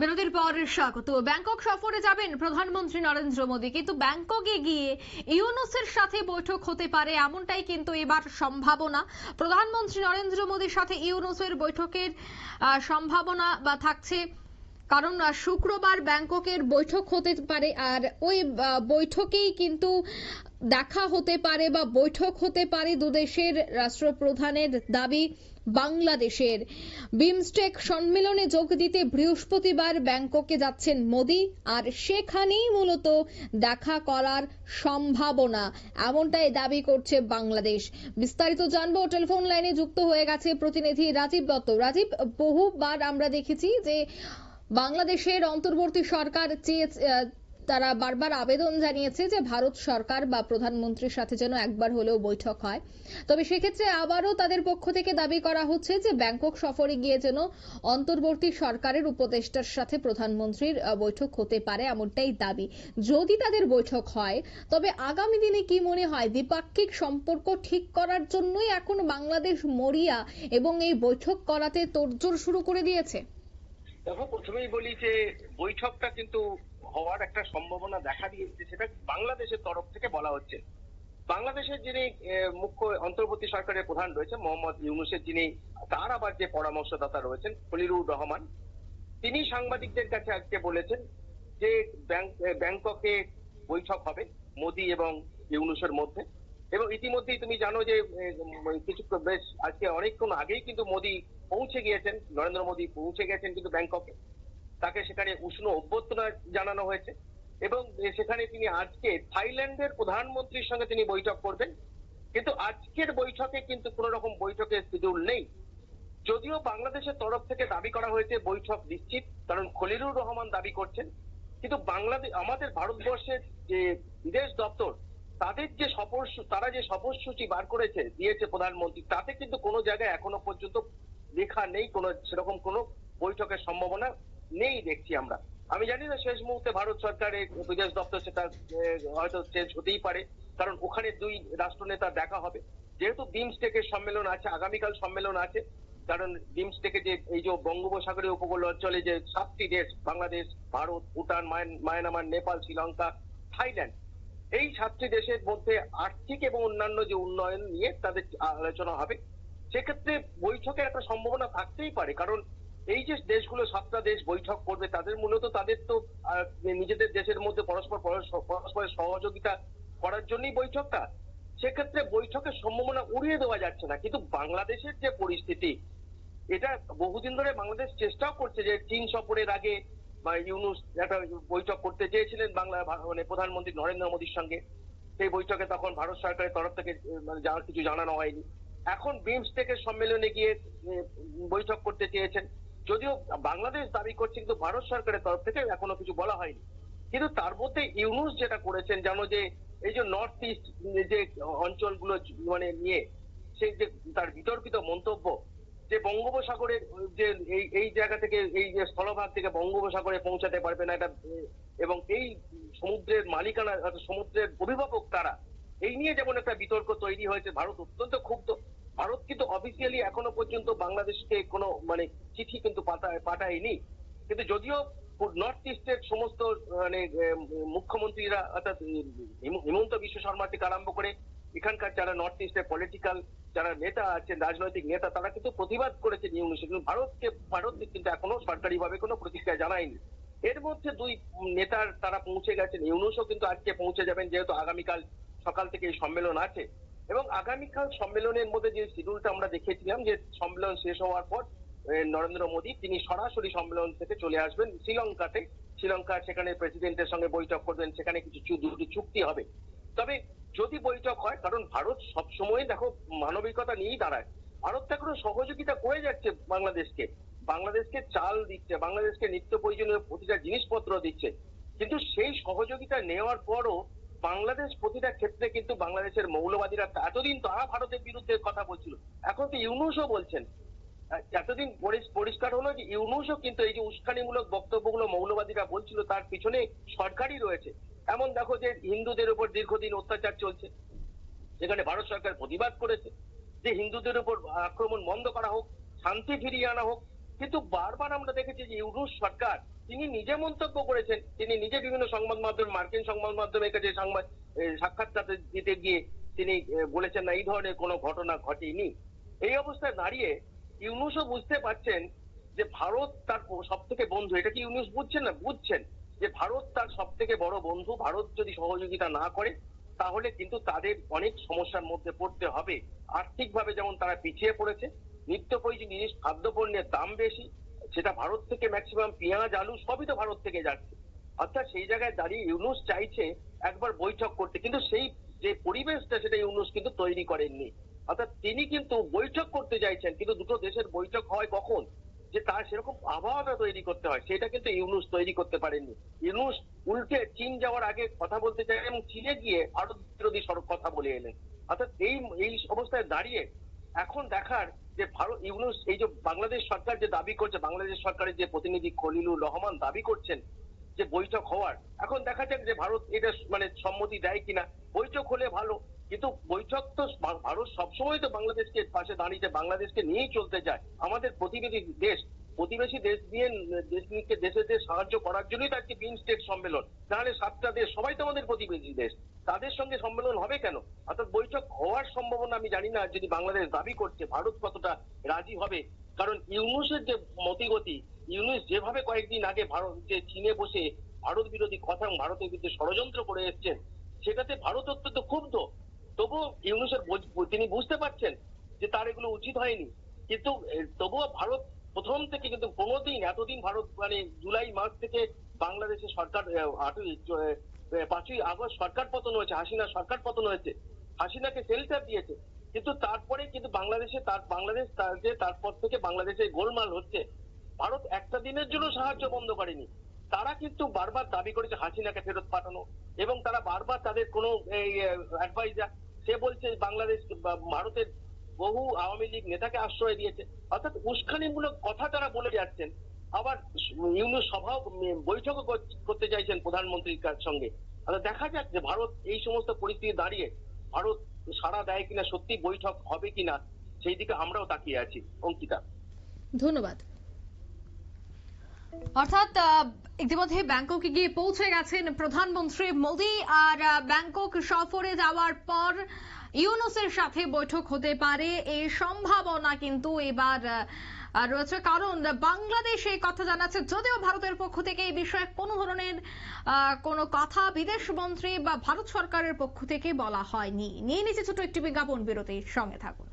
বিরতির পর স্বাগত। ব্যাংকক সফরে যাবেন প্রধানমন্ত্রী নরেন্দ্র মোদী। কিন্তু ব্যাংককে গিয়ে ইউনুসের সাথে বৈঠক হতে পারে এমনটাই কিন্তু এবার সম্ভাবনা। প্রধানমন্ত্রী নরেন্দ্র মোদীর সাথে ইউনুসের বৈঠকের সম্ভাবনা বা থাকছে। কারণ শুক্রবার ব্যাংককের বৈঠক হতে পারে। আর ওই বৈঠকেই কিন্তু দেখা হতে পারে বা বৈঠক হতে পারে দুদেশের রাষ্ট্রপ্রধানের দাবি বাংলাদেশের। বিমস্টেক সম্মেলনে যোগ দিতে বৃহস্পতিবার ব্যাংককে যাচ্ছেন মোদি, আর সেখানেই মূলত দেখা করার সম্ভাবনা। এমনটাই দাবি করছে বাংলাদেশ। বিস্তারিত জানব, টেলিফোন লাইনে যুক্ত হয়ে গেছে প্রতিনিধি রাজীব দত্ত। রাজীব, বহুবার আমরা দেখেছি যে বাংলাদেশের অন্তর্বর্তী সরকার চেয়ে তারা বারবার আবেদন জানিয়েছে যে ভারত সরকার বা প্রধানমন্ত্রীর সাথে যেন একবার হলেও বৈঠক হয়। তবে সেক্ষেত্রে আবারও তাদের পক্ষ থেকে দাবি করা হচ্ছে যে ব্যাংকক সফরে গিয়ে যেন অন্তর্বর্তী সরকারের উপদেষ্টার সাথে প্রধানমন্ত্রীর বৈঠক হতে পারে এমনটাই দাবি। যদি তাদের বৈঠক হয়, তবে আগামী দিনে কি মনে হয়? দ্বিপাক্ষিক সম্পর্ক ঠিক করার জন্যই এখন বাংলাদেশ মরিয়া এবং এই বৈঠক করাতে তোড়জোড় শুরু করে দিয়েছে। দেখো, প্রথমেই বলি যে বৈঠকটা কিন্তু হওয়ার একটা সম্ভাবনা দেখা দিয়েছে, সেটা বাংলাদেশের তরফ থেকে বলা হচ্ছে। বাংলাদেশের যিনি মুখ্য অন্তর্বর্তী সরকারের প্রধান রয়েছেন, মোহাম্মদ ইউনুসের যিনি, তার আবার যে পরামর্শদাতা রয়েছেন, খলিলুর রহমান, তিনি সাংবাদিকদের কাছে আজকে বলেছেন যে ব্যাংক- ব্যাংককে বৈঠক হবে মোদি এবং ইউনুসের মধ্যে। এবং ইতিমধ্যেই তুমি জানো যে কিছু, বেশ আজকে অনেকক্ষণ আগেই কিন্তু মোদি পৌঁছে গিয়েছেন, নরেন্দ্র মোদি পৌঁছে গেছেন কিন্তু ব্যাংককে। তাকে সেখানে উষ্ণ অভ্যর্থনা জানানো হয়েছে এবং সেখানে তিনি আজকে থাইল্যান্ডের প্রধানমন্ত্রীর সঙ্গে তিনি বৈঠক করবেন। কিন্তু আজকের বৈঠকে কিন্তু কোন রকম বৈঠকের শিডিউল নেই। যদিও বাংলাদেশের তরফ থেকে দাবি করা হয়েছে বৈঠক নিশ্চিত, কারণ খলিলুর রহমান দাবি করছেন। কিন্তু বাংলাদেশ আমাদের ভারতবর্ষের যে বিদেশ দপ্তর, তাদের যে সফর তারা যে সফরসূচি বার করেছে, দিয়েছে প্রধানমন্ত্রী, তাতে কিন্তু কোনো জায়গায় এখনও পর্যন্ত লেখা নেই, কোনো সেরকম কোনো বৈঠকের সম্ভাবনা নেই দেখছি আমরা। আমি জানি না শেষ মুহূর্তে ভারত সরকারের বিদেশ দপ্তর সেটা হয়তো চেঞ্জ হতেই পারে, কারণ ওখানে দুই রাষ্ট্রনেতা দেখা হবে। যেহেতু বিমস্টেকের সম্মেলন আছে, আগামীকাল সম্মেলন আছে, কারণ বিমস্টেকে যে এই যে বঙ্গোপসাগরীয় উপকূল অঞ্চলে যে সাতটি দেশ, বাংলাদেশ, ভারত, ভুটান মায়ানমার, নেপাল, শ্রীলঙ্কা, থাইল্যান্ড, এই সাতটি দেশের মধ্যে আর্থিক এবং অন্যান্য যে উন্নয়ন নিয়ে তাদের আলোচনা হবে। সেক্ষেত্রে বৈঠকের একটা সম্ভাবনা থাকতেই পারে, কারণ এই যে দেশগুলো সাতটা দেশ বৈঠক করবে, তাদের মূলত তাদের তো নিজেদের দেশের মধ্যে পরস্পর পরস্পর- পরস্পরের সহযোগিতা করার জন্যই বৈঠকটা। সেক্ষেত্রে বৈঠকের সম্ভাবনা উড়িয়ে দেওয়া যাচ্ছে না। কিন্তু বাংলাদেশের যে পরিস্থিতি, এটা বহুদিন ধরে বাংলাদেশ চেষ্টাও করছে যে চীন সফরের আগে বা ইউনুস একটা বৈঠক করতে চেয়েছিলেন বাংলা মানে প্রধানমন্ত্রী নরেন্দ্র মোদীর সঙ্গে। সেই বৈঠকে তখন ভারত সরকারের তরফ থেকে মানে কিছু জানানো হয়নি। এখন বিমস্টেকের সম্মেলনে গিয়ে বৈঠক করতে চেয়েছেন। যদিও বাংলাদেশ দাবি করছে, কিন্তু ভারত সরকারের তরফ থেকে এখনও কিছু বলা হয়নি। কিন্তু তার মধ্যে ইউনুস যেটা করেছেন জানো যে এই যে নর্থ ইস্ট যে অঞ্চলগুলো মানে নিয়ে সেই যে তার বিতর্কিত মন্তব্য, যে বঙ্গোপসাগরের, যে এই এই জায়গা থেকে, এই যে স্থলভাগ থেকে বঙ্গোপসাগরে পৌঁছাতে পারবে না এটা, এবং এই সমুদ্রের মালিকানা সমুদ্রের অভিভাবক তারা এই নিয়ে যেমন একটা বিতর্ক তৈরি হয়েছে, ভারত অত্যন্ত ক্ষুব্ধ। ভারত কিন্তু অফিসিয়ালি এখনও পর্যন্ত বাংলাদেশকে কোনো মানে চিঠি কিন্তু পাঠায়নি। কিন্তু যদিও নর্থ ইস্টের সমস্ত মানে মুখ্যমন্ত্রীরা, অর্থাৎ হিমন্ত বিশ্ব শর্মা থেকে আরম্ভ করে এখানকার যারা নর্থ ইস্টের পলিটিক্যাল যারা নেতা আছেন, রাজনৈতিক নেতা, তারা কিন্তু প্রতিবাদ করেছেন ইউনুসে কিন্তু ভারতকে ভারত কিন্তু এখনও সরকারিভাবে কোনো প্রতিক্রিয়া জানায়নি। এর মধ্যে দুই নেতার তারা পৌঁছে গেছেন। ইউনুসও কিন্তু আজকে পৌঁছে যাবেন, যেহেতু আগামীকাল সকাল থেকে এই সম্মেলন আছে। এবং আগামীকাল সম্মেলনের মধ্যে যে শিডিউলটা আমরা দেখেছিলাম, যে সম্মেলন শেষ হওয়ার পর নরেন্দ্র মোদী, তিনি সরাসরি সম্মেলন থেকে চলে আসবেন শ্রীলঙ্কাতে। শ্রীলঙ্কার সেখানে প্রেসিডেন্টের সঙ্গে বৈঠক করবেন, সেখানে কিছু দুটি চুক্তি হবে। তবে যদি বৈঠক হয়, কারণ ভারত সবসময় দেখো মানবিকতা নিয়েই দাঁড়ায়। ভারত তো এখনও সহযোগিতা করে যাচ্ছে বাংলাদেশকে। বাংলাদেশকে চাল দিচ্ছে, বাংলাদেশকে নিত্য প্রয়োজনীয় প্রতিটা জিনিসপত্র দিচ্ছে। কিন্তু সেই সহযোগিতা নেওয়ার পরও বাংলাদেশ প্রতিটা ক্ষেত্রে কিন্তু বাংলাদেশের মৌলবাদীরা এতদিন তারা ভারতের বিরুদ্ধে কথা বলছিল। এখন তো ইউনুসও বলছেন। এতদিন পরিষ্কার হলো যে ইউনুসও কিন্তু এই যে উস্কানিমূলক বক্তব্যগুলো মৌলবাদীরা বলছিল, তার পিছনে সরকারই রয়েছে। এমন দেখো যে হিন্দুদের উপর দীর্ঘদিন অত্যাচার চলছে, যেখানে ভারত সরকার প্রতিবাদ করেছে। যে হিন্দুদের উপর আক্রমণ বন্ধ করা হোক, শান্তি ফিরিয়ে আনা হোক কিন্তু বারবার আমরা দেখেছি যে ইউনুস সরকার, তিনি নিজে মন্তব্য করেছেন, তিনি নিজে বিভিন্ন সংবাদ মাধ্যম, মার্কিন সংবাদ মাধ্যমের কাছে সংবাদ সাক্ষাৎকার দিতে গিয়ে তিনি বলেছেন না, এই ধরনের কোনো ঘটনা ঘটেনি। এই অবস্থায় দাঁড়িয়ে ইউনুসও বুঝতে পারছেন যে ভারত তার সব থেকে বন্ধু, এটা কি ইউনুস বুঝছেন না? বুঝছেন যে ভারত তার সব থেকে বড় বন্ধু, ভারত যদি সহযোগিতা না করে, তাহলে কিন্তু তাদের অনেক সমস্যার মধ্যে পড়তে হবে। আর্থিকভাবে যেমন তারা পিছিয়ে পড়েছে নিত্য প্রয়োজনীয় জিনিস, খাদ্যপণ্যের দাম বেশি, সেটা ভারত থেকে ম্যাক্সিমাম পেঁয়াজ, আলু সবই তো ভারত থেকে যাচ্ছে। অর্থাৎ সেই জায়গায় দাঁড়িয়ে ইউনুস চাইছে একবার বৈঠক করতে, কিন্তু সেই যে পরিবেশটা, সেটা ইউনুস কিন্তু তৈরি করেননি। অর্থাৎ তিনি কিন্তু বৈঠক করতে চাইছেন, কিন্তু দুটো দেশের বৈঠক হয় কখন? যে তার সেরকম আবহাওয়াটা তৈরি করতে হয়, সেটা কিন্তু ইউনুস তৈরি করতে পারেননি। ইউনুস উল্টে চীন যাওয়ার আগে কথা বলতে চাই এবং চীনে গিয়ে ভারত বিরোধী সড়ক কথা বলে এলেন। অর্থাৎ এই এই অবস্থায় দাঁড়িয়ে এখন দেখার যে ভারত, ইউনুস, এই যে বাংলাদেশ সরকার যে দাবি করছে, বাংলাদেশ সরকারের যে প্রতিনিধি খলিলুর রহমান দাবি করছেন যে বৈঠক হওয়ার, এখন দেখা যাক যে ভারত এটা মানে সম্মতি দেয় কিনা। বৈঠক হলে ভালো, কিন্তু বৈঠক তো ভারত সবসময় তো বাংলাদেশকে পাশে দাঁড়িয়ে, বাংলাদেশকে নিয়েই চলতে চায়। আমাদের প্রতিনিধি দেশ প্রতিবেশী দেশ দিয়ে দেশকে দেশেদের সাহায্য করার জন্যই তো আজকে বিমস্টেক সম্মেলন। তাহলে সাতটা দেশ, সবাই তো আমাদের প্রতিবেশী দেশ। তাদের সঙ্গে সম্মেলন হবে কেন? অর্থাৎ বৈঠক হওয়ার সম্ভাবনা আমি জানি না, যদি বাংলাদেশ দাবি করছে, ভারত কতটা রাজি হবে। কারণ ইউনুসের যে মতিগতি, ইউনুস যেভাবে কয়েকদিন আগে ভারত, যে চীনে বসে ভারত বিরোধী কথা এবং ভারতের বিরুদ্ধে ষড়যন্ত্র করে এসছেন, সেটাতে ভারত অত্যন্ত ক্ষুব্ধ। তবু ইউনুসের তিনি বুঝতে পারছেন যে তার এগুলো উচিত হয়নি। কিন্তু তবুও ভারত প্রথম থেকে কিন্তু কোনোদিন, এতদিন ভারত মানে জুলাই মাস থেকে বাংলাদেশের সরকার পাঁচই আগস্ট সরকার পতন হয়েছে, হাসিনা সরকার পতন হয়েছে। হাসিনাকে শেল্টার দিয়েছে। কিন্তু তারপরে কিন্তু বাংলাদেশে তার, বাংলাদেশ যে, তারপর থেকে বাংলাদেশে গোলমাল হচ্ছে, ভারত একটা দিনের জন্য সাহায্য বন্ধ করেনি। তারা কিন্তু বারবার দাবি করেছে হাসিনাকে ফেরত পাঠানো, এবং তারা বারবার তাদের কোনো অ্যাডভাইজার সে বলছে বাংলাদেশ ভারতের বহু আওয়ামী লীগ নেতাকে আশ্রয় দিয়েছে। অর্থাৎ উস্কানিমূলক কথা তারা বলে যাচ্ছেন। আবার ইউনুস সভা বৈঠকও কর- করতে চাইছেন প্রধানমন্ত্রীর কাছ সঙ্গে। দেখা যাক যে ভারত এই সমস্ত পরিস্থিতি দাঁড়িয়ে ভারত সাড়া দেয় কিনা সত্যি বৈঠক হবে কিনা সেই দিকে আমরাও তাকিয়ে আছি। অঙ্কিতা। ধন্যবাদ। অর্থাৎ আহ, ইতিমধ্যে ব্যাংককে গিয়ে পৌঁছে গেছেন প্রধানমন্ত্রী মোদী। আর ব্যাংকক সফরে যাওয়ার পর ইউনুসের সাথে বৈঠক হতে পারে এই সম্ভাবনা কিন্তু এবার রয়েছে। কারণ বাংলাদেশ এই কথা জানাচ্ছে, যদিও ভারতের পক্ষ থেকে এই বিষয়ে কোনো ধরনের কোনো কথা বিদেশ মন্ত্রী বা ভারত সরকারের পক্ষ থেকে বলা হয়নি। নিয়ে নিচ্ছে ছোট একটি বিজ্ঞাপন, বিরতির সঙ্গে থাকুন।